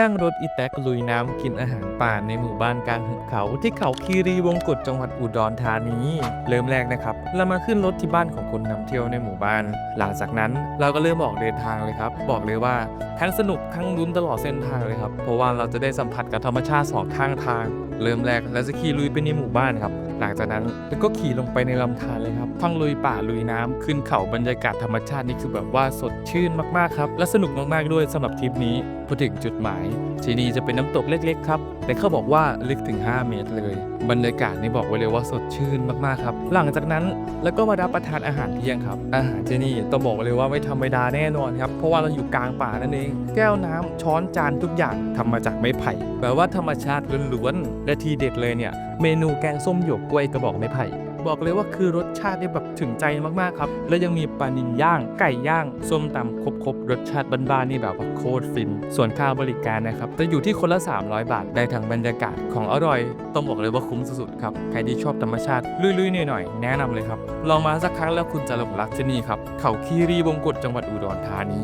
นั่งรถอีแตกลุยน้ำกินอาหารป่าในหมู่บ้านกลางหุบเขา ที่เขาคีรีวงกฏจังหวัดอุดรธานีเริ่มแรกนะครับ เรามาขึ้นรถที่บ้านของคนนำเที่ยวในหมู่บ้าน หลังจากนั้นเราก็เริ่มออกเดินทางเลยครับ บอกเลยว่าทั้งสนุกทั้งลุ้นตลอดเส้นทางเลยครับเพราะว่าเราจะได้สัมผัสกับธรรมชาติสองข้างทาง เริ่มแรกเราจะขี่ลุยไปในหมู่บ้านครับหลังจากนั้นแล้วก็ขี่ลงไปในลำธารเลยครับทั้งลุยป่าลุยน้ำขึ้นเขาบรรยากาศธรรมชาตินี่คือแบบว่าสดชื่นมากๆครับ และสนุกมากๆด้วยสำหรับทริปนี้พอถึงจุดหมายที่นี่จะเป็นน้ำตกเล็กๆครับแต่เขาบอกว่าลึกถึง 5 เมตรเลย บรรยากาศนี่บอกไว้เลยว่าสดชื่นมากๆครับ หลังจากนั้นแล้วก็มารับประทานอาหารเที่ยงครับ อาหารที่นี่ต้องบอกเลยว่าไม่ธรรมดาแน่นอนครับ เพราะว่าเราอยู่กลางป่านั่นเอง แก้วน้ำช้อนจานทุกอย่างทำมาจากไม้ไผ่แปลว่าธรรมชาติล้วนๆและทีเด็ดเลยเนี่ยเมนูแกงส้มหยกกล้วยกระบอกไม้ไผ่ บอกเลยว่าคือรสชาติได้แบบถึงใจมากๆครับ แล้วยังมีปลานิลย่าง ไก่ย่างส้มตำครบๆรสชาติบ้านๆนี่แบบโคตรฟิน ส่วนค่าบริการนะครับจะอยู่ที่คนละ 300 บาทได้ทั้งบรรยากาศของอร่อย ต้องบอกเลยว่าคุ้มสุดๆครับใครที่ชอบธรรมชาติลุยๆหน่อยๆแนะนำเลยครับลองมาสักครั้งแล้วคุณจะหลงรักที่นี่ครับเขาคีรีวงกฏจังหวัดอุดรธานี